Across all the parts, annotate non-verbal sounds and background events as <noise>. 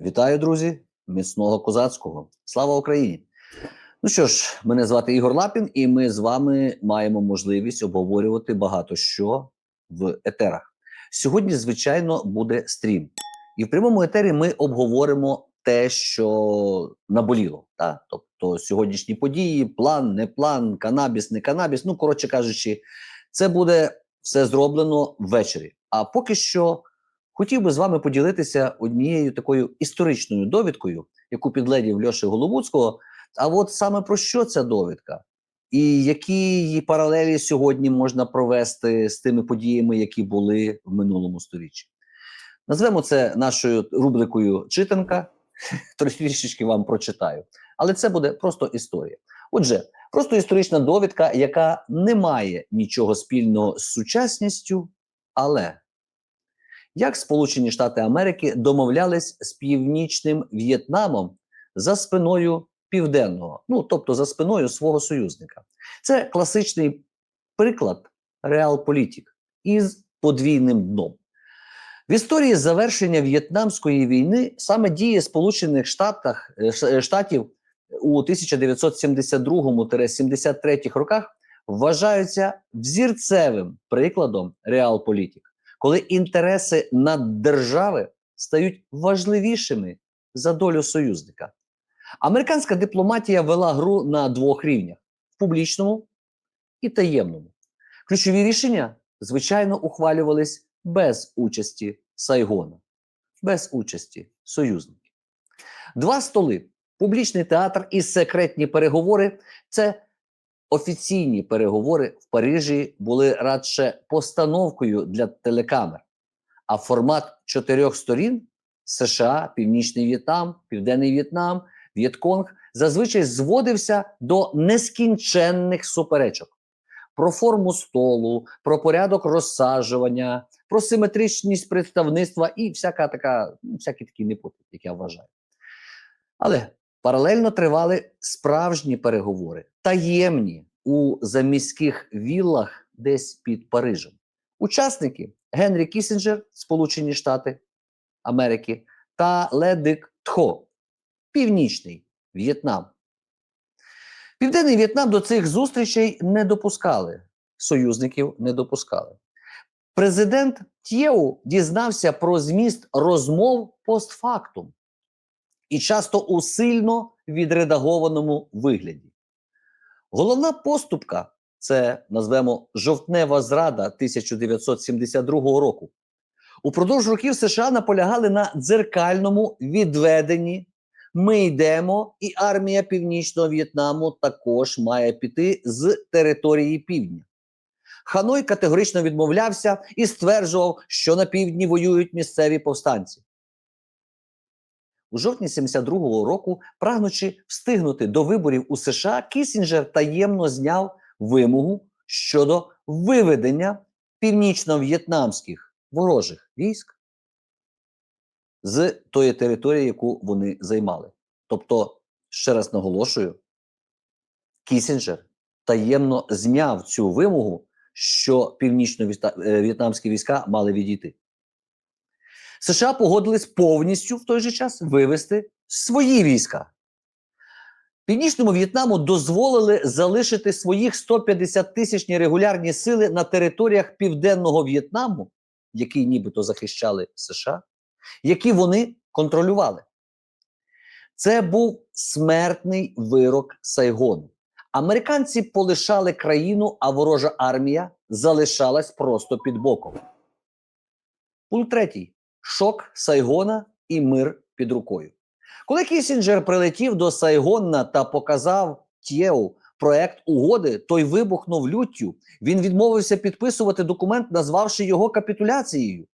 Вітаю, друзі! Міцного козацького! Слава Україні! Ну що ж, мене звати Ігор Лапін, і ми з вами маємо можливість обговорювати багато що в етерах. Сьогодні, звичайно, буде стрім. І в прямому етері ми обговоримо те, що наболіло. Та? Тобто сьогоднішні події, план, не план, канабіс, не канабіс. Ну, коротше кажучи, це буде все зроблено ввечері. А поки що хотів би з вами поділитися однією такою історичною довідкою, яку підледів Льоші Голобуцького. А от саме про що ця довідка? І які її паралелі сьогодні можна провести з тими подіями, які були в минулому сторіччі? Назвемо це нашою рубрикою читанка. <laughs> Трішечки вам прочитаю. Але це буде просто історія. Отже, просто історична довідка, яка не має нічого спільного з сучасністю, але як Сполучені Штати Америки домовлялись з північним В'єтнамом за спиною південного, ну тобто за спиною свого союзника. Це класичний приклад реалполітик із подвійним дном. В історії завершення В'єтнамської війни саме дії Сполучених Штатах, е, е, Штатів у 1972-73 роках вважаються взірцевим прикладом реалполітик, коли інтереси наддержави стають важливішими за долю союзника. Американська дипломатія вела гру на двох рівнях: публічному і таємному. Ключові рішення, звичайно, ухвалювались без участі Сайгона, без участі союзників. Два столи: публічний театр і секретні переговори це офіційні переговори в Парижі були радше постановкою для телекамер. А формат чотирьох сторін США, Північний В'єтнам, Південний В'єтнам, В'єтконг зазвичай зводився до нескінченних суперечок про форму столу, про порядок розсаджування, про симетричність представництва і всяка така, ну, всякий такий непотріб, як я вважаю. Але паралельно тривали справжні переговори, таємні у заміських віллах десь під Парижем. Учасники Генрі Кісінджер, Сполучені Штати Америки, та Ледик Тхо, Північний В'єтнам. Південний В'єтнам до цих зустрічей не допускали, союзників не допускали. Президент Тєу дізнався про зміст розмов постфактум і часто у сильно відредагованому вигляді. Головна поступка це назвемо жовтнева зрада 1972 року. Упродовж років США наполягали на дзеркальному відведенні. Ми йдемо, і армія Північного В'єтнаму також має піти з території півдня. Ханой категорично відмовлявся і стверджував, що на півдні воюють місцеві повстанці. У жовтні 72-го року, прагнучи встигнути до виборів у США, Кісінджер таємно зняв вимогу щодо виведення північно-в'єтнамських ворожих військ з тої території, яку вони займали. Тобто, ще раз наголошую, Кісінджер таємно зняв цю вимогу, що північно-в'єтнамські війська мали відійти. США погодились повністю в той же час вивести свої війська. Північному В'єтнаму дозволили залишити своїх 150 тисячні регулярні сили на територіях Південного В'єтнаму, які нібито захищали США, які вони контролювали. Це був смертний вирок Сайгону. Американці полишали країну, а ворожа армія залишалась просто під боком. Пункт третій. Шок Сайгона і мир під рукою. Коли Кісінджер прилетів до Сайгона та показав Тєу проект угоди, той вибухнув люттю. Він відмовився підписувати документ, назвавши його капітуляцією.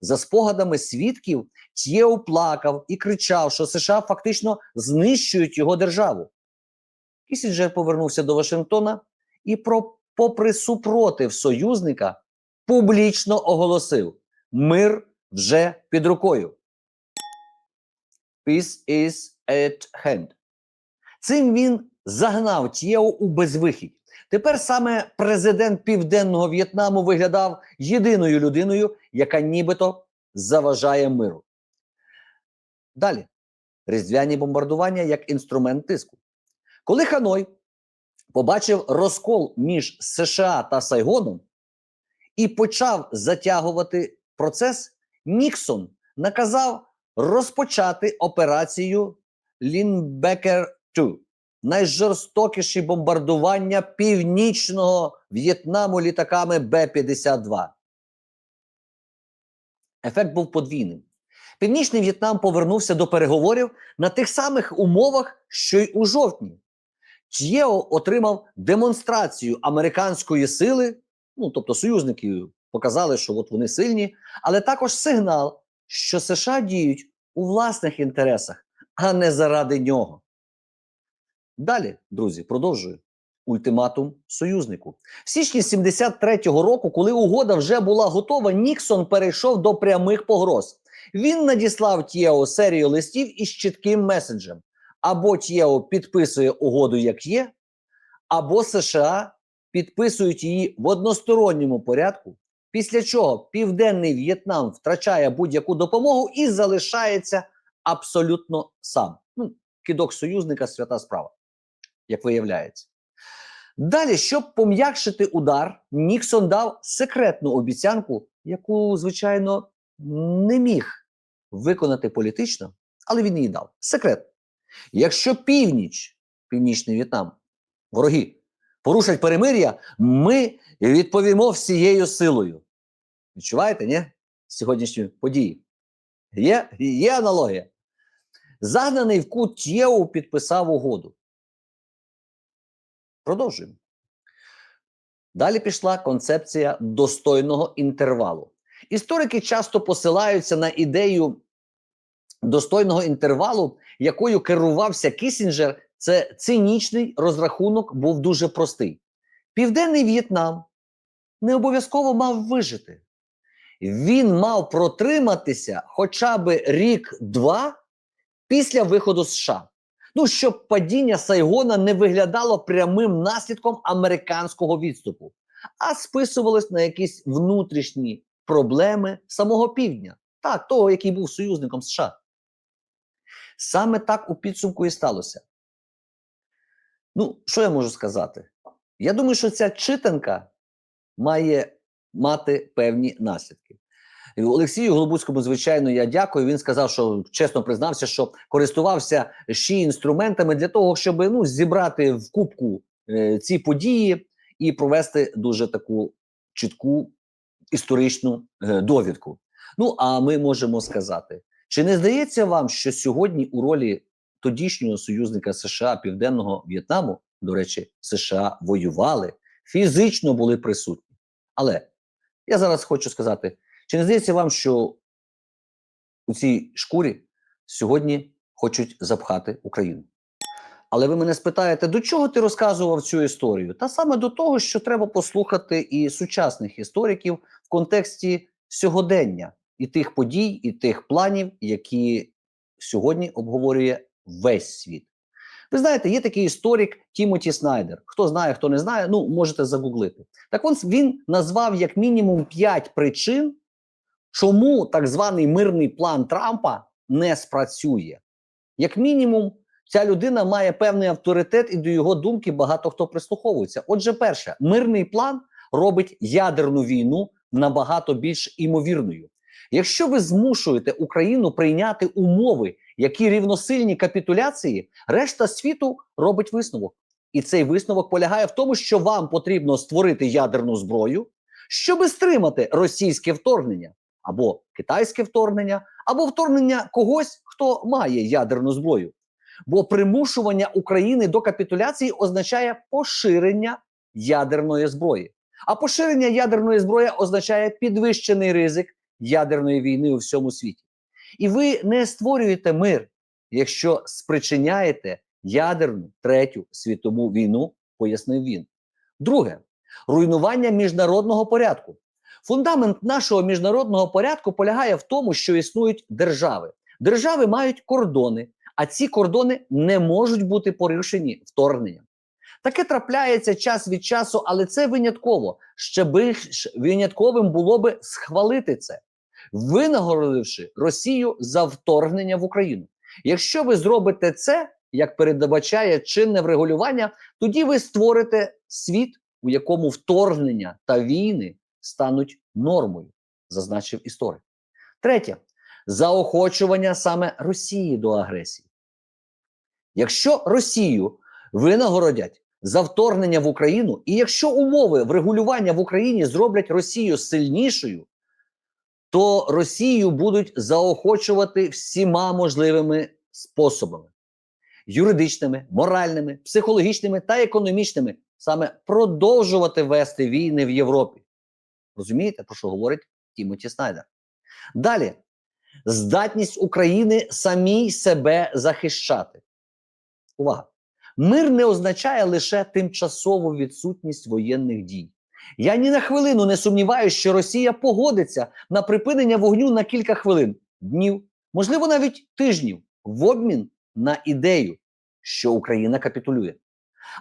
За спогадами свідків, Тєу плакав і кричав, що США фактично знищують його державу. Кісінджер повернувся до Вашингтона і, про, попри супротив союзника, публічно оголосив: мир вже під рукою. Peace is at hand. Цим він загнав Тєо у безвихідь. Тепер саме президент Південного В'єтнаму виглядав єдиною людиною, яка нібито заважає миру. Далі різдвяні бомбардування як інструмент тиску. Коли Ханой побачив розкол між США та Сайгоном і почав затягувати процес, Ніксон наказав розпочати операцію Лінбекер 2 найжорстокіші бомбардування північного В'єтнаму літаками Б-52. Ефект був подвійним. Північний В'єтнам повернувся до переговорів на тих самих умовах, що й у жовтні. Т'єо отримав демонстрацію американської сили, ну тобто союзники показали, що от вони сильні, але також сигнал, що США діють у власних інтересах, а не заради нього. Далі, друзі, продовжую. Ультиматум союзнику. В січні 73-го року, коли угода вже була готова, Ніксон перейшов до прямих погроз. Він надіслав Тєо серію листів із чітким меседжем. Або Тєо підписує угоду, як є, або США підписують її в односторонньому порядку, після чого Південний В'єтнам втрачає будь-яку допомогу і залишається абсолютно сам. Ну, кидок союзника свята справа, як виявляється. Далі, щоб пом'якшити удар, Ніксон дав секретну обіцянку, яку, звичайно, не міг виконати політично, але він її дав. Секрет. Якщо північ, північний В'єтнам, вороги порушать перемир'я, ми відповімо всією силою. Відчуваєте, ні? Сьогоднішні події. Є, є аналогія. Загнаний в кут Єу підписав угоду. Продовжуємо. Далі пішла концепція достойного інтервалу. Історики часто посилаються на ідею достойного інтервалу, якою керувався Кісінджер. Це цинічний розрахунок був дуже простий. Південний В'єтнам не обов'язково мав вижити. Він мав протриматися хоча б рік-два після виходу США. Ну, щоб падіння Сайгона не виглядало прямим наслідком американського відступу, а списувалось на якісь внутрішні проблеми самого півдня, так, того, який був союзником США. Саме так у підсумку і сталося. Ну, що я можу сказати? Я думаю, що ця читанка має мати певні наслідки. Олексію Голобуцькому, звичайно, я дякую. Він сказав, що чесно признався, що користувався ще інструментами для того, щоб ну, зібрати в кубку е, ці події і провести дуже таку чітку історичну е, довідку. Ну, а ми можемо сказати, чи не здається вам, що сьогодні у ролі тодішнього союзника США Південного В'єтнаму, до речі, США воювали, фізично були присутні. Але я зараз хочу сказати. Чи не здається вам, що у цій шкурі сьогодні хочуть запхати Україну? Але ви мене спитаєте, до чого ти розказував цю історію? Та саме до того, що треба послухати і сучасних істориків в контексті сьогодення і тих подій, і тих планів, які сьогодні обговорює весь світ. Ви знаєте, є такий історик Тімоті Снайдер. Хто знає, хто не знає, ну можете загуглити. Так он він назвав як мінімум 5 причин, чому так званий мирний план Трампа не спрацює. Як мінімум, ця людина має певний авторитет, і до його думки багато хто прислуховується. Отже, перше, мирний план робить ядерну війну набагато більш імовірною. Якщо ви змушуєте Україну прийняти умови, які рівносильні капітуляції, решта світу робить висновок. І цей висновок полягає в тому, що вам потрібно створити ядерну зброю, щоб стримати російське вторгнення або китайське вторгнення, або вторгнення когось, хто має ядерну зброю. Бо примушування України до капітуляції означає поширення ядерної зброї. А поширення ядерної зброї означає підвищений ризик ядерної війни у всьому світі. І ви не створюєте мир, якщо спричиняєте ядерну третю світову війну, пояснив він. Друге руйнування міжнародного порядку. Фундамент нашого міжнародного порядку полягає в тому, що існують держави. Держави мають кордони, а ці кордони не можуть бути порушені вторгненням. Таке трапляється час від часу, але це винятково. Ще більш винятковим було би схвалити це. Винагородивши Росію за вторгнення в Україну. Якщо ви зробите це, як передбачає чинне врегулювання, тоді ви створите світ, у якому вторгнення та війни стануть нормою, зазначив історик. Третє заохочування саме Росії до агресії. Якщо Росію винагородять за вторгнення в Україну, і якщо умови врегулювання в Україні зроблять Росію сильнішою, то Росію будуть заохочувати всіма можливими способами: юридичними, моральними, психологічними та економічними, саме продовжувати вести війни в Європі. Розумієте, про що говорить Тімоті Снайдер? Далі здатність України самій себе захищати. Увага! Мир не означає лише тимчасову відсутність воєнних дій. Я ні на хвилину не сумніваюся, що Росія погодиться на припинення вогню на кілька хвилин, днів, можливо, навіть тижнів, в обмін на ідею, що Україна капітулює.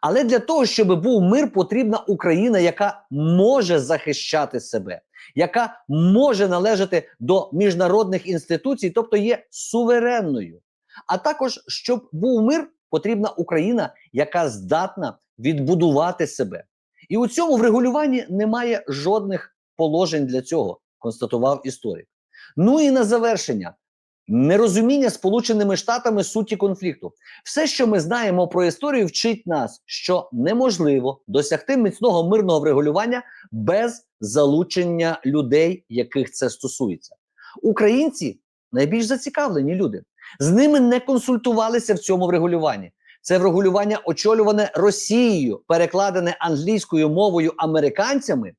Але для того, щоб був мир, потрібна Україна, яка може захищати себе, яка може належати до міжнародних інституцій, тобто є суверенною. А також, щоб був мир, потрібна Україна, яка здатна відбудувати себе. І у цьому врегулюванні немає жодних положень для цього, констатував історик. Ну і на завершення. Нерозуміння Сполученими Штатами суті конфлікту. Все, що ми знаємо про історію, вчить нас, що неможливо досягти міцного мирного врегулювання без залучення людей, яких це стосується. Українці найбільш зацікавлені люди. З ними не консультувалися в цьому врегулюванні. Це врегулювання очолюване Росією, перекладене англійською мовою американцями.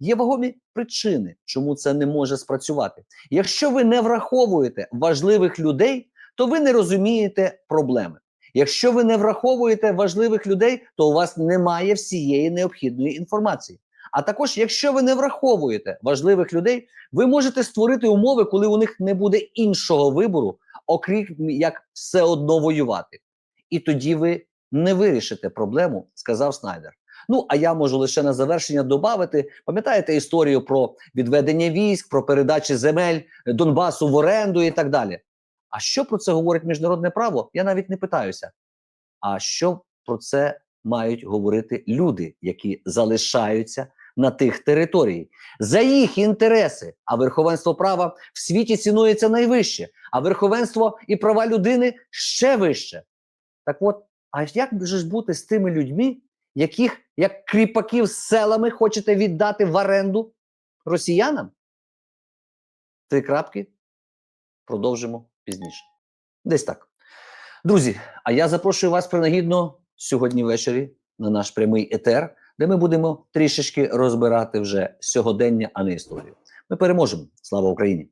Є вагомі причини, чому це не може спрацювати. Якщо ви не враховуєте важливих людей, то ви не розумієте проблеми. Якщо ви не враховуєте важливих людей, то у вас немає всієї необхідної інформації. А також, якщо ви не враховуєте важливих людей, ви можете створити умови, коли у них не буде іншого вибору, окрім як все одно воювати. І тоді ви не вирішите проблему, сказав Снайдер. Ну, а я можу лише на завершення додати, пам'ятаєте історію про відведення військ, про передачі земель Донбасу в оренду і так далі. А що про це говорить міжнародне право? Я навіть не питаюся. А що про це мають говорити люди, які залишаються на тих територіях? За їх інтереси, а верховенство права в світі цінується найвище, а верховенство і права людини ще вище. Так от, а як ж бути з тими людьми, яких як кріпаків з селами хочете віддати в оренду росіянам? Три крапки. Продовжимо пізніше. Десь так. Друзі, а я запрошую вас принагідно сьогодні ввечері на наш прямий етер, де ми будемо трішечки розбирати вже сьогодення, а не історію. Ми переможемо. Слава Україні!